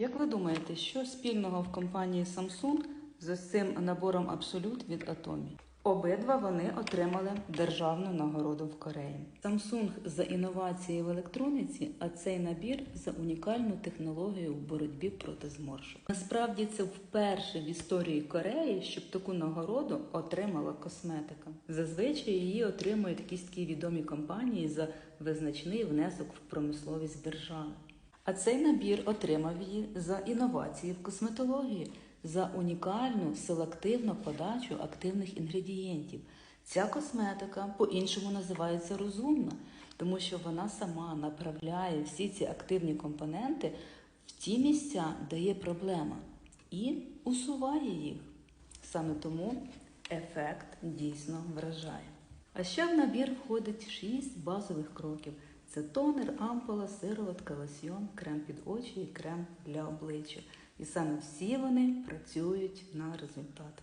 Як ви думаєте, що спільного в компанії Samsung з цим набором Absolute від Atomi? Обидва вони отримали державну нагороду в Кореї. Samsung за інновації в електроніці, а цей набір за унікальну технологію в боротьбі проти зморшок. Насправді це вперше в історії Кореї, щоб таку нагороду отримала косметика. Зазвичай її отримують якісь такі відомі компанії за визначний внесок в промисловість держави. А цей набір отримав її за інновації в косметології, за унікальну селективну подачу активних інгредієнтів. Ця косметика по-іншому називається розумна, тому що вона сама направляє всі ці активні компоненти в ті місця, де є проблема, і усуває їх. Саме тому ефект дійсно вражає. А ще в набір входить 6 базових кроків: це тонер, ампула, сироватка, лосьйон, крем під очі і крем для обличчя. І саме всі вони працюють на результат.